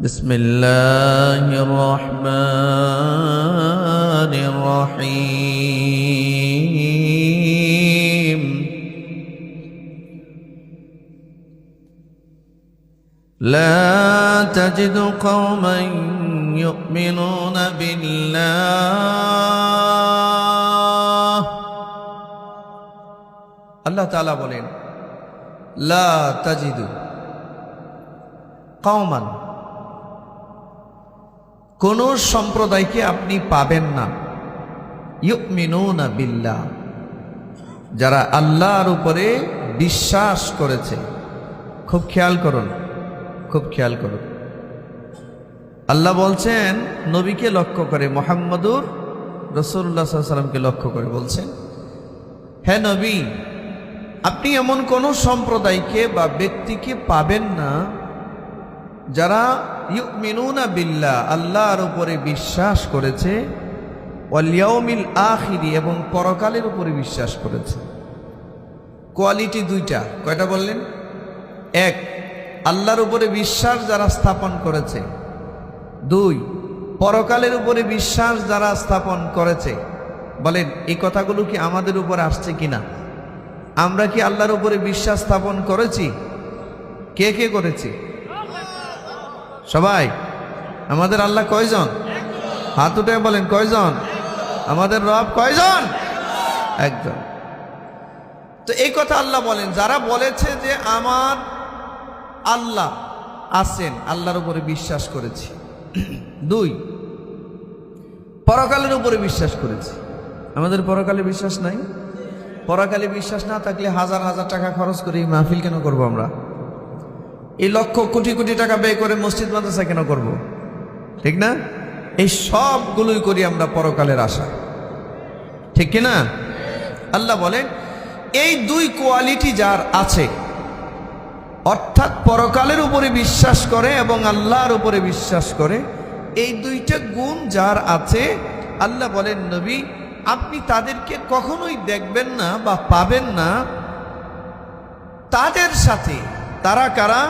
بسم الله الرحمن الرحيم لا تجد قوما يؤمنون بالله আল্লাহ তাআলা বলেন লা তাজিদু কওমান কোন সম্প্রদায়কে আপনি পাবেন না। ইউমিনুনা বিল্লাহ। যারা আল্লাহর উপরে বিশ্বাস করেছে। খুব খেয়াল করুন, খুব খেয়াল করুন। আল্লাহ বলছেন, নবীকে লক্ষ্য করে, মোহাম্মদুর রসুল্লাহ সাল্লামকে লক্ষ্য করে বলছেন হ্যাঁ নবী, আপনি এমন কোন সম্প্রদায়কে বা ব্যক্তিকে পাবেন না যারা ইউমিনুনা বিল্লাহ, আল্লাহর উপরে বিশ্বাস করেছে ওয়ালিয়াউমিল আখিরি, এবং পরকালের উপরে বিশ্বাস করেছে। কোয়ালিটি দুইটা। কয়টা বললেন? এক, আল্লাহর উপরে বিশ্বাস যারা স্থাপন করেছে। দুই, পরকালের উপরে বিশ্বাস যারা স্থাপন করেছে। বলেন, এই কথাগুলো কি আমাদের উপরে আসছে কি না আমরা কি আল্লাহর উপরে বিশ্বাস স্থাপন করেছি? কে কে করেছি? সবাই, আমাদের আল্লাহ কয়জন? হাত উঠে বলেন, কয়জন? আমাদের রব কয়জন? একজন। তো এই কথা আল্লাহ বলেন, যারা বলেছে যে আমার আল্লাহ আছেন, আল্লাহর উপরে বিশ্বাস করেছি। দুই, পরকালের উপরে বিশ্বাস করেছি। আমাদের পরকালে বিশ্বাস নাই? পরকালে বিশ্বাস না থাকলে হাজার হাজার টাকা খরচ করে মাহফিল কেন করব আমরা? এই লক্ষ কোটি কোটি টাকা ব্যয় করে মসজিদ মাদ্রাসা কেন করব। ঠিক না? এই সবগুলোই করি আমরা পরকালের আশা। ঠিক কিনা আল্লাহ বলেন, এই দুই কোয়ালিটি যার আছে, অর্থাৎ পরকালের উপরে বিশ্বাস করে এবং আল্লাহর উপরে বিশ্বাস করে, এই দুইটা গুণ যার আছে, আল্লাহ বলেন, নবী, আপনি তাদেরকে কখনোই দেখবেন না বা পাবেন না। তাদের সাথে তারা কারা?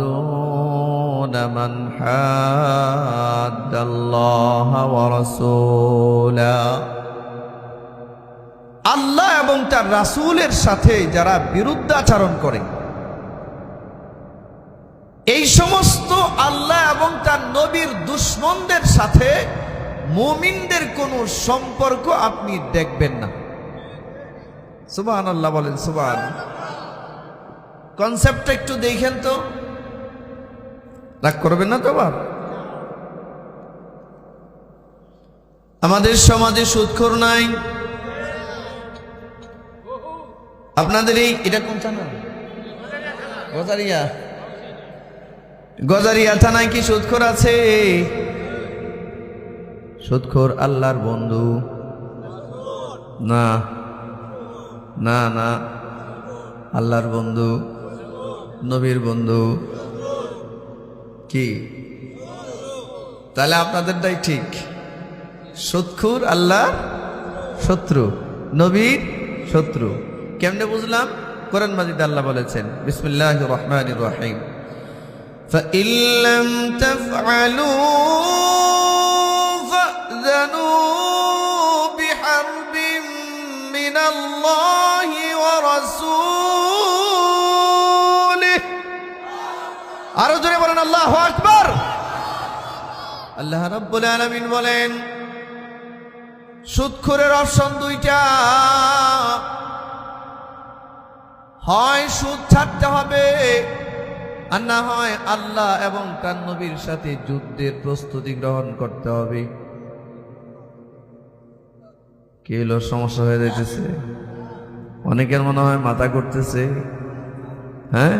يوادون من حاد الله ورسوله আল্লাহ এবং তার রাসূলের সাথে যারা বিরুদ্ধাচরণ করে এই সমস্ত আল্লাহ এবং তার নবীর দুশ্মনদের সাথে মুমিনদের কোনো সম্পর্ক আপনি দেখবেন না সুবাহ আল্লাহ বলেন সুবাহ কনসেপ্টটা একটু দেখেন তো। রাগ করবেন না তো বাপ? আমাদের সমাজে সুদখোর নাই। আপনাদের এই, এটা কোন থানা? গজারিয়া। গজারিয়া থানায় কি সুদখোর আছে? সুদখোর আল্লাহর বন্ধু। না। না না। আল্লাহর বন্ধু। নবীর বন্ধু কি তাহলে আপনাদেরটাই ঠিক সৎখুর আল্লাহ শত্রু নবীর শত্রু কেমনে বুঝলাম কোরআন মাজিদ আল্লাহ বলেছেন বিসমিল্লাহ রহমান রহিম فإن لم تفعلوا فأذنوا بحرب من الله ورسوله আরও জোরে বলেন, আল্লাহ আকবার আল্লাহ রাব্বুল আলামিন বলেন সুদখোরের অপশন দুইটা। হয় সুদ ছাড়তে হবে, আর না হয় আল্লাহ এবং তার নবীর সাথে যুদ্ধের প্রস্তুতি গ্রহণ করতে হবে। কে হলো সমস্যা হয়ে যাইতেছে? অনেকের মনে হয় মাথা করতেছে হ্যাঁ?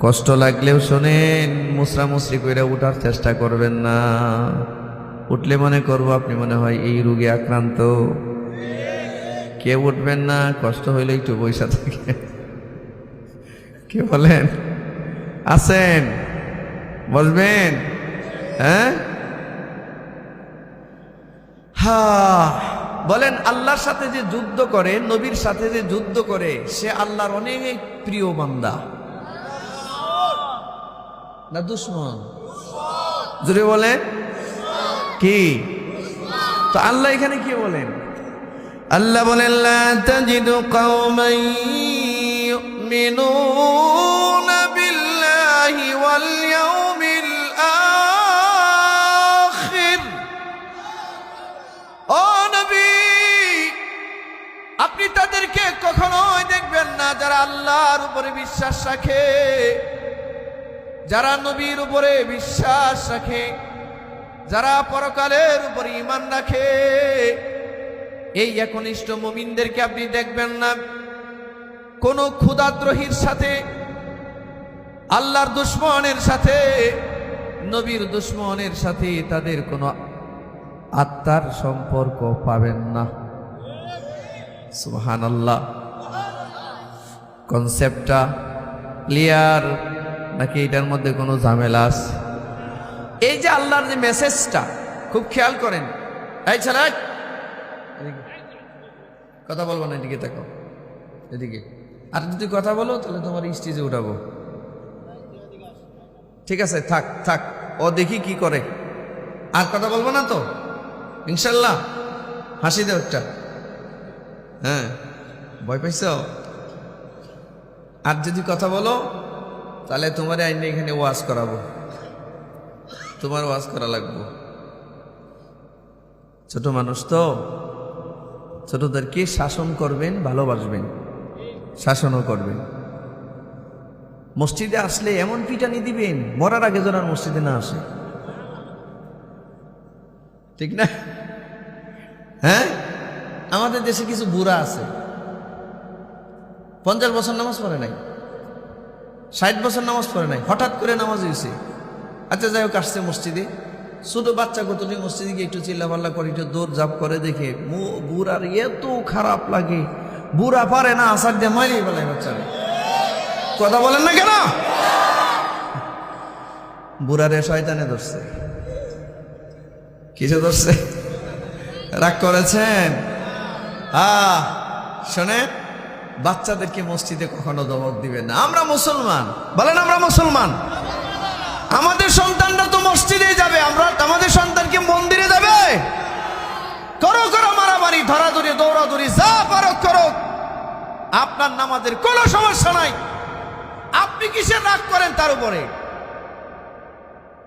কষ্ট লাগলেও শোনেন মুসরা মুসরি করে উঠার চেষ্টা করবেন না। উঠলে মনে করব আপনি মনে হয় এই রোগে আক্রান্ত। কেউ উঠবেন না, কষ্ট হইলে একটু বৈশা থাকে। কে বলেন আছেন বসবেন হ্যাঁ? হা, বলেন আল্লাহর সাথে যে যুদ্ধ করে, নবীর সাথে যে যুদ্ধ করে, সে আল্লাহর অনেক প্রিয় বান্দা। না দুশ্মন? জুড়ে বলেন কি? তো আল্লাহ এখানে কি বলেন? আল্লাহ বলেন আপনি তাদেরকে কখনোই দেখবেন না যারা আল্লাহর উপরে বিশ্বাস রাখে। যারা নবীর উপরে বিশ্বাস রাখে, যারা পরকালের উপরে ইমান রাখে, এই একনিষ্ঠ মুমিনদেরকে আপনি দেখবেন না। কোন ক্ষুদাদ্রোহীর সাথে, আল্লাহর দুশ্মনের সাথে, নবীর দুশ্মনের সাথে তাদের কোনো আত্মার সম্পর্ক পাবেন না। সুহান আল্লাহ কনসেপ্টটা ক্লিয়ার। নাকি এটার মধ্যে কোনো ঝামেলা আছে? এই যে আল্লাহর যে মেসেজটা খুব খেয়াল করেন। এই ছেলে কথা বলব না, এদিকে দেখো এদিকে। আর যদি কথা বলো, তাহলে তোমার স্টেজে উঠাবো। ঠিক আছে, থাক থাক। ও দেখি কি করে। আর কথা বলব না তো? ইনশাল্লাহ। হাসি দে একটা। হ্যাঁ। ভয় পাইছ? আর যদি কথা বলো তাহলে তোমার আইনে এখানে ওয়াজ করাবো। তোমার ওয়াজ করা লাগবো। ছোট মানুষ তো ছোটদেরকে শাসন করবেন, ভালোবাসবেন? শাসনও করবেন। মসজিদে আসলে এমন পিটানি দিবেন, মরার আগে যেন মসজিদে না আসে। ঠিক না? হ্যাঁ? আমাদের দেশে কিছু বুড়া আছে। পঞ্চাশ বছর নামাজ পড়ে নাই। ষাট বছর নামাজ পড়ে নাই, হঠাৎ করে নামাজ হয়েছে আচ্ছা যাই হোক, আসছে মসজিদে। ছোট বাচ্চা কতটি মসজিদে গিয়ে একটু চিল্লাপাল্লা করে, একটু দৌড় জাপ করে দেখে বুড়ার এত খারাপ লাগে। বুড়া পারে না, আসার দিয়ে মারিয়ে বেলায় বাচ্চারে। কথা বলেন না কেন? বুড়ারে শয়তানে ধরছে। কিসে ধরছে? রাগ করেছেন? আহ, শোনেন। বাচ্চাদেরকে মসজিদে কখনো দমক দিবেন না। আমরা মুসলমান। বলেন, আমরা মুসলমান। আমাদের সন্তানরা তো মসজিদে যাবে। আমরা, আমাদের সন্তানকে মন্দিরে যাবে? করো করো মারামারি, ধরাধরি, দৌড়াদৌড়ি, যা পারো করো। আপনার নামাজের কোনো সমস্যা নাই। আপনি কিসের রাগ করেন তার উপরে?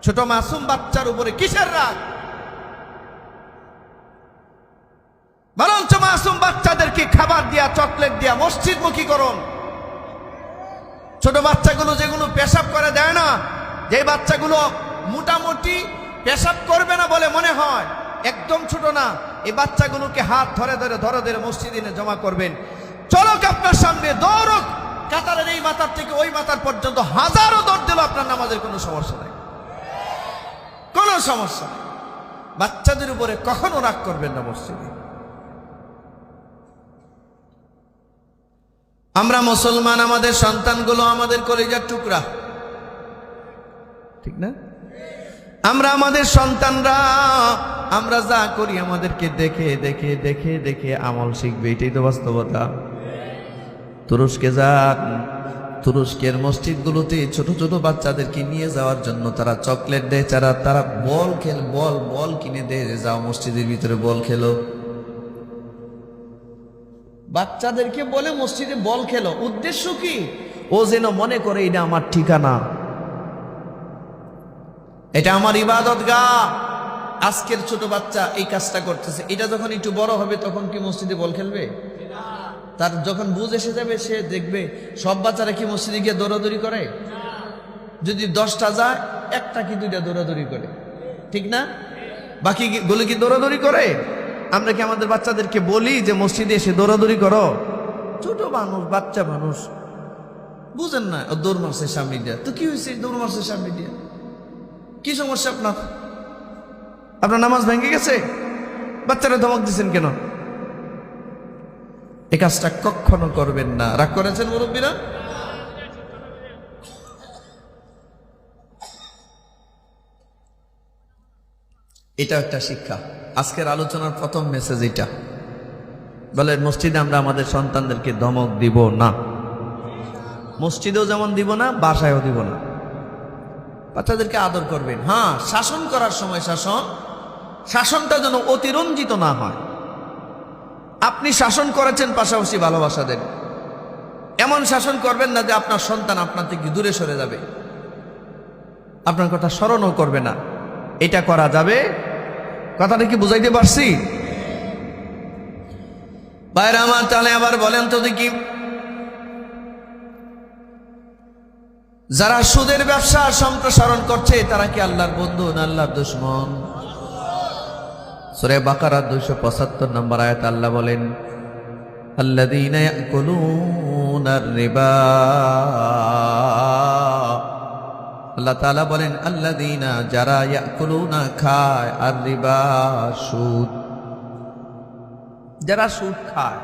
ছোট মাসুম বাচ্চার উপরে কিসের রাগ? বরঞ্চ মাসুম দিয়া চকলেট দিয়া মসজিদ মুখী করুন ছোট বাচ্চাগুলো যেগুলো পেশাব করে দেয় না যে বাচ্চাগুলো মোটামুটি পেশাব করবে না বলে মনে হয়, একদম ছোট না, এই বাচ্চাগুলোকে হাত ধরে ধরে ধরে ধরে মসজিদে এনে জমা করবেন। চলক আপনার সামনে, দৌড়ক। কাতারের এই মাথার থেকে ওই মাথার পর্যন্ত হাজারো দৌড় দিল আপনার নামাজের কোনো সমস্যা নাই। কোনো সমস্যা বাচ্চাদের উপরে কখনো রাগ করবেন না মসজিদে। আমরা মুসলমান, আমাদের সন্তানগুলো আমাদের কলেজার টুকরা। ঠিক না? আমরা আমাদের সন্তানরা, আমরা যা করি আমাদেরকে দেখে দেখে দেখে দেখে আমল শিখবে, এটাই তো বাস্তবতা। তুরস্কে যান তুরস্কের মসজিদগুলোতে ছোট ছোট বাচ্চাদেরকে নিয়ে যাওয়ার জন্য তারা চকলেট দেয়, তারা তারা বল খেল, বল বল কিনে দেয়, যাও মসজিদের ভিতরে বল খেলো। বাচ্চাদেরকে বলে মসজিদে বল খেলো। উদ্দেশ্য কি? ও যেন মনে করে এটা আমার ঠিকানা। এটা আমার ইবাদত গা আজকের ছোট বাচ্চা এই কাজটা করতেছে। এটা যখন একটু বড় হবে, তখন কি মসজিদে বল খেলবে? তার যখন বুঝ এসে যাবে, সে দেখবে সব বাচ্চারা কি মসজিদে গিয়ে দৌড়াদৌড়ি করে? যদি দশটা যায়, একটা কি দুইটা দৌড়াদৌড়ি করে? ঠিক না? বাকি গুলো কি দৌড়াদৌড়ি করে? আমরা কি আমাদের বাচ্চাদেরকে বলি যে মসজিদে এসে দৌড়াদৌড়ি করো? ছোট মানুষ, বাচ্চা মানুষ। বুঝেন না দৌড় মারছে সামনে দিয়া। তো কি হয়েছে দৌড় মারছে সামনে দিয়া? কি সমস্যা আপনার? আপনার নামাজ ভেঙে গেছে? বাচ্চারা ধমক দিচ্ছেন কেন? এ কাজটা কখনো করবেন না। রাগ করেছেন মুরব্বীরা? এটা একটা শিক্ষা। আজকের আলোচনার প্রথম মেসেজ এটা বলে, মসজিদে আমরা আমাদের সন্তানদেরকে ধমক দিব না। মসজিদেও যেমন দিব না, বাসায়ও দিব না। বাচ্চাদেরকে আদর করবেন। হ্যাঁ শাসন করার সময় শাসন, শাসনটা যেন অতিরঞ্জিত না হয়। আপনি শাসন করেছেন, পাশাপাশি ভালোবাসা দেন। এমন শাসন করবেন না যে আপনার সন্তান আপনার থেকে দূরে সরে যাবে। আপনার কথা স্মরণও করবে না। এটা করা যাবে কথাটা কি বুঝাইতে পারছি বাইরে আমার তাহলে আবার বলেন তো দেখি যারা সুদের ব্যবসা সম্প্রসারণ করছে তারা কি আল্লাহর বন্ধু না আল্লাহর দুশ্মন সুরে বাকারার দুইশো পঁচাত্তর নম্বর আয়াত আল্লাহ বলেন الذين يأكلون الربا আল্লাহ তাআলা বলেন, আল্লাযীনা যারা ইয়াকুলুনা খায় আর রিবা সুদ। যারা সুদ খায়,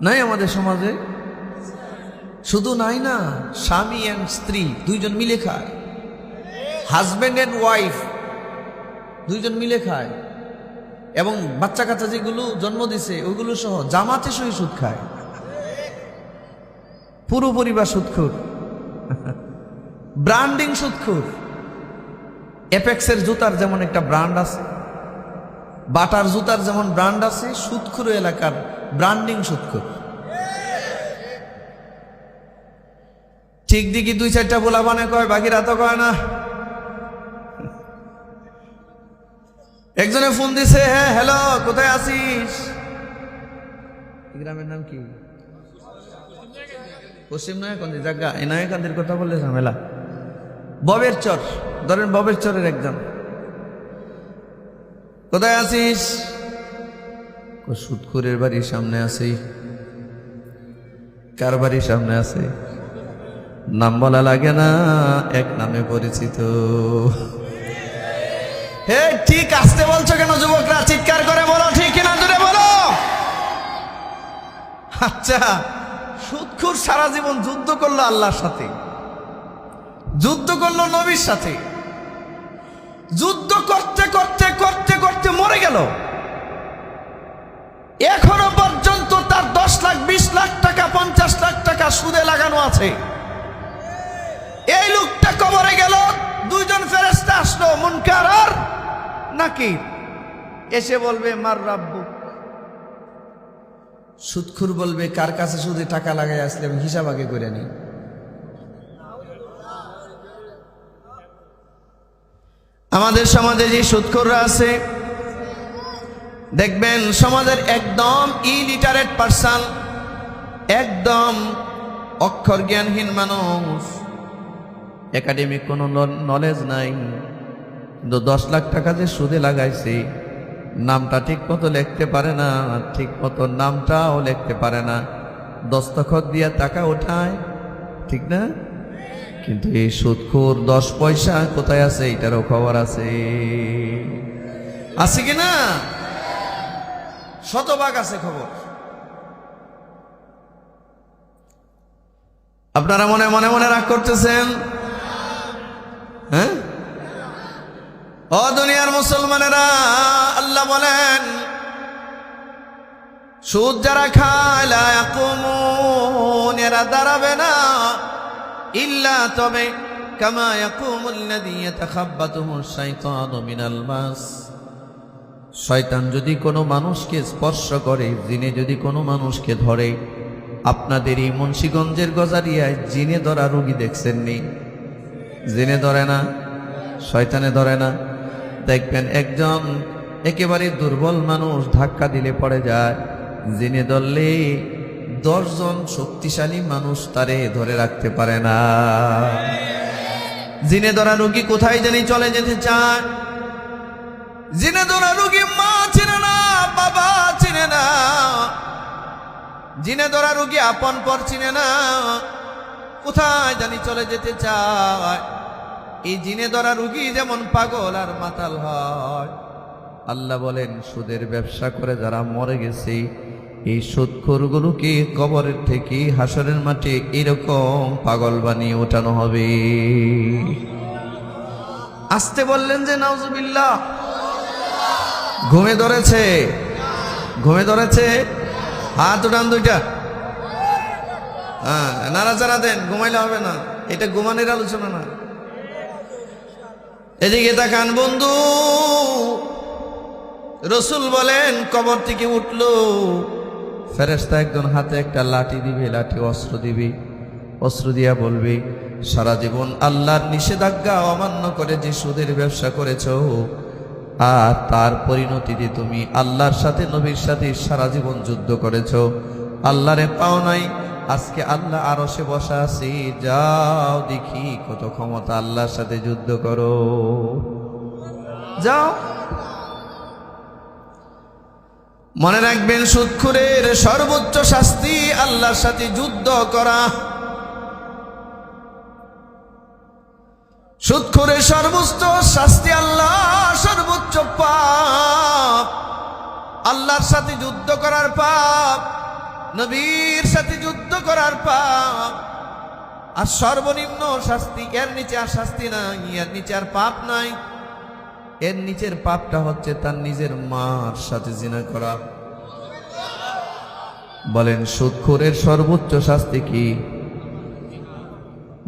নাই আমাদের সমাজে? শুধু নাই না, স্বামী অ্যান্ড স্ত্রী দুইজন মিলে খায়। হাজব্যান্ড অ্যান্ড ওয়াইফ দুইজন মিলে খায়। এবং বাচ্চা কাচ্চা যেগুলো জন্ম দিছে, ওইগুলো সহ জামাতে সহি সুদ খায়। পুরো পরিবার সুদ সুদখুর ব্র্যান্ডিং সুদখুর এপেক্সের জুতার যেমন একটা ব্র্যান্ড আছে, বাটার জুতার যেমন ব্র্যান্ড আছে সুদখুর এলাকার ব্র্যান্ডিং সুদখুর ঠিক দিকে দুই চারটা বোলা বানে কয়, বাকিরা তো কয় না। একজনে ফোন দিছে হ্যাঁ হ্যালো, কোথায় আছিস? গ্রামের নাম কি? পশ্চিম নয়াকান্দি জায়গা এই নয়াকান্দির কথা বললে ঝামেলা। ববের চর। ধরেন ববের চরের একজন। কোথায় আছিস? ও সুদখুরের বাড়ির সামনে আছি। কার বাড়ির সামনে আছে? নাম বলা লাগে না, এক নামে পরিচিত। হে, ঠিক আসতে বলছো কেন যুবকরা? চিৎকার করে বলো, ঠিক কিনা জুড়ে বলো। আচ্ছা সুদখুর সারা জীবন যুদ্ধ করল আল্লাহর সাথে। যুদ্ধ করল নবীর সাথে। যুদ্ধ করতে করতে করতে করতে মরে গেল। এখনও পর্যন্ত তার দশ লাখ, বিশ লাখ টাকা, পঞ্চাশ লাখ টাকা সুদে লাগানো আছে। এই লোকটা কবরে গেল, দুইজন ফেরেস্তা আসলো, মুনকার আর নাকির। এসে বলবে, মার রাব্বু। সুদখুর বলবে, কার কাছে সুদে টাকা লাগাই আসলে আমি হিসাব আগে করে নিই। আমাদের সমাজে যে সুদখুররা আছে, দেখবেন সমাজের একদম ইলিটারেট পার্সন একদম অক্ষর জ্ঞানহীন মানুষ একাডেমিক কোনো নলেজ নাই, কিন্তু দশ লাখ টাকা যে সুদে লাগাইছি, নামটা ঠিক মতো লিখতে পারে না ঠিক মতো নামটাও লিখতে পারে না। দস্তখত দিয়ে টাকা ওঠায়, ঠিক না? কিন্তু এই সুদখোর দশ পয়সা কোথায় আছে? এটারও খবর আছে। আছে কি না? শতভাগ আছে খবর। আপনারা মনে মনে মনে রাগ করতেছেন? হ্যাঁ? ও দুনিয়ার মুসলমানেরা, আল্লাহ বলেন, সুদ যারা খায় এরা দাঁড়াবে না। ইল্লা তবে কামা ইয়াকুমুল্লাযী ইয়াতাখাব্বাতুহু শাইতানু মিনাল মাস। শয়তান যদি কোনো মানুষকে স্পর্শ করে, জিনে যদি কোনো মানুষকে ধরে, আপনাদের এই মুন্সীগঞ্জের গজারিয়ায় জিনে ধরা রোগী দেখছেন নি? জিনে ধরে না, শয়তানে ধরে না। দেখবেন একজন একেবারে দুর্বল মানুষ ধাক্কা দিলে পড়ে যায়। জিনে ধরলে দশজন শক্তিশালী মানুষ তারে ধরে রাখতে পারে না। জিনে ধরা রোগী কোথায় জানি চলে যেতে চায়। জিনে ধরা রোগী মা চিনে না, বাবা চিনে না। জিনে ধরা রোগী আপন পর চিনে না, কোথায় জানি চলে যেতে চায়। এই জিনে ধরা রুগী যেমন পাগল আর মাতাল হয়। আল্লাহ বলেন, সুদের ব্যবসা করে যারা মরে গেছে এই সুদখোরগুলোকে কবরের থেকে হাসরের মাঠে এরকম পাগল বানিয়ে ওঠানো হবে? আসতে বললেন যে, নাউজুবিল্লাহ। ঘুমে ধরেছে। ঘুমে ধরেছে। হাত উঠান দুইটা। হ্যাঁ নাড়াচাড়া দেন, ঘুমাইলে হবে না। এটা ঘুমানোর আলোচনা না। এদিকে তাকান, বন্ধু, রসুল বলেন কবর থেকে উঠল ফেরেস্তা একজন হাতে একটা লাঠি দিবে লাঠি অস্ত্র দিবে। অস্ত্র দিয়া বলবে, সারা জীবন আল্লাহর নিষেধাজ্ঞা অমান্য করে যে সুদের ব্যবসা করেছ, আর তার পরিণতিতে তুমি আল্লাহর সাথে, নবীর সাথে সারা জীবন যুদ্ধ করেছ। আল্লাহরে পাও নাই, আজকে আল্লাহ আরও সে বসা আছি। যাও দেখি কত ক্ষমতা আল্লাহর সাথে যুদ্ধ করো। যাও। মনে রাখবেন, সুৎখুরের সর্বোচ্চ শাস্তি আল্লাহর সাথে যুদ্ধ করা। সুৎখুরের সর্বোচ্চ শাস্তি আল্লাহ সর্বোচ্চ পাপ। আল্লাহর সাথে যুদ্ধ করার পাপ, নবীর সাথে যুদ্ধ করার পাপ। আর সর্বনিম্ন শাস্তি এর নিচে আর শাস্তি নাই এর নিচে আর পাপ নাই। এর নিচের পাপটা হচ্ছে তার নিজের মার সাথে জিনা করা। বলেন, সুৎখোরের সর্বোচ্চ শাস্তি কি?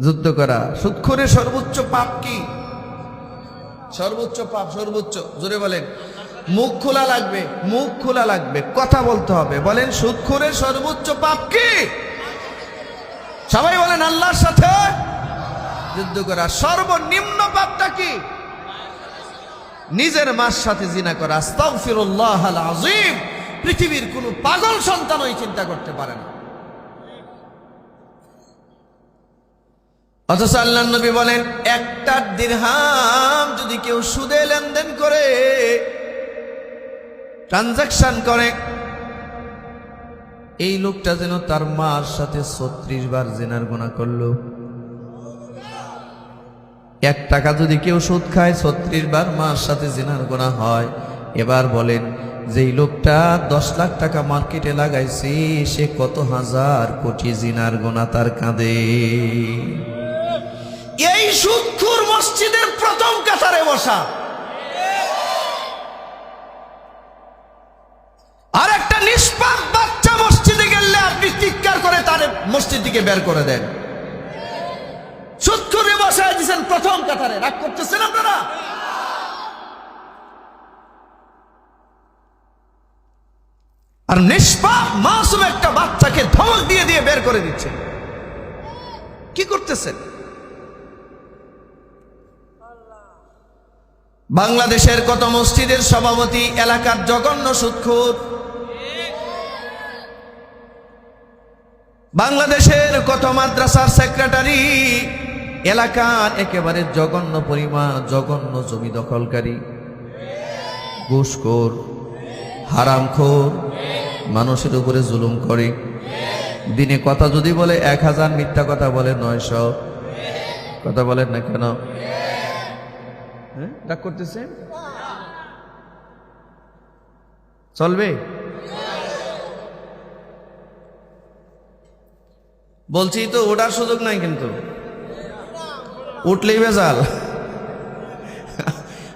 যুদ্ধ করা। সুৎখোরের সর্বোচ্চ পাপ কি? সর্বোচ্চ পাপ, সর্বোচ্চ। জোরে বলেন। মুখ খোলা লাগবে, মুখ খোলা লাগবে, কথা বলতে হবে। বলেন, সুৎখোরের সর্বোচ্চ পাপ কি? সবাই বলেন, আল্লাহর সাথে যুদ্ধ করা। সর্বনিম্ন পাপটা কি? নিজের মার সাথে জিনা করা, আস্তাগফিরুল্লাহ আল আযীম পৃথিবীর কোন পাগল সন্তান ওই চিন্তা করতে পারে না। অথচ আল্লাহ নবী বলেন, একটা দিরহাম যদি কেউ সুদে লেনদেন করে ট্রানজাকশন করে, এই লোকটা যেন তার মার সাথে ছত্রিশ বার জেনার গোনা করল। এক টাকা যদি কেউ সুদ খায়, ছত্রিশ বার মার সাথে জেনার গোনা হয়। এবার বলেন, যেই লোকটা দশ লাখ টাকা মার্কেটে লাগাইছে, সে কত হাজার কোটি জিনার গোনা তার কাঁদে এই সুক্ষুর মসজিদের প্রথম কাতারে বসা। আর একটা নিষ্পাপ বাচ্চা মসজিদে গেলে আপনি চিৎকার করে তার মসজিদ থেকে বের করে দেন। প্রথম কাতারে রাগ করতেছেন আপনারা? আর নিষ্পাপ মাসুম একটা বাচ্চাকে ধমক দিয়ে দিয়ে বের করে দিচ্ছে। কি করতেছেন? বাংলাদেশের কত মসজিদের সভাপতি এলাকার জঘন্য সুৎখুর বাংলাদেশের কত মাদ্রাসার সেক্রেটারি? এলাকার একেবারে জঘন্য পরিমাণ, জঘন্য জমি দখলকারী। ঘুষখোর, হারামখোর, মানুষের উপরে জুলুম করে। দিনে কথা যদি বলে এক হাজার, মিথ্যা কথা বলে নয়শো। কথা বলেন না কেন? রাগ করতেছে? চলবে? বলছি তো ওটার সুযোগ নাই কিন্তু। উঠলেই বেজাল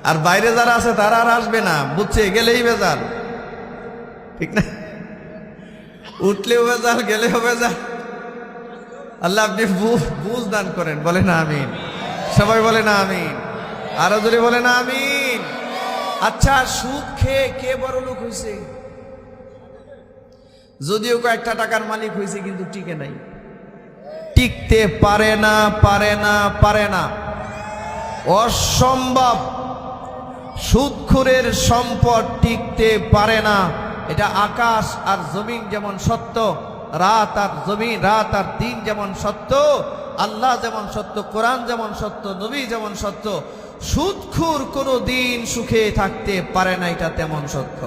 আর বাইরে যারা আছে, তারা আর আসবে না। বুঝছে? গেলেই বেজাল ঠিক না? উঠলেও বেজাল গেলেও বেজাল আল্লাহ আপনি বুঝ দান করেন। বলে না আমিন। সবাই বলে না আমিন। আরও জোরে বলে না আমিন। আচ্ছা সুদ খেয়ে কে বড় লোক হয়েছে যদিও কয়েকটা টাকার মালিক হয়েছে কিন্তু টিকে নাই। টিকতে পারে না পারে না পারে না। অসম্ভব। সুদখুরের সম্পদ টিকতে পারে না। এটা আকাশ আর জমিন যেমন সত্য, রাত আর জমিন, রাত আর দিন যেমন সত্য, আল্লাহ যেমন সত্য, কোরআন যেমন সত্য, নবী যেমন সত্য সুদখুর কোনো দিন সুখে থাকতে পারে না, এটা তেমন সত্য।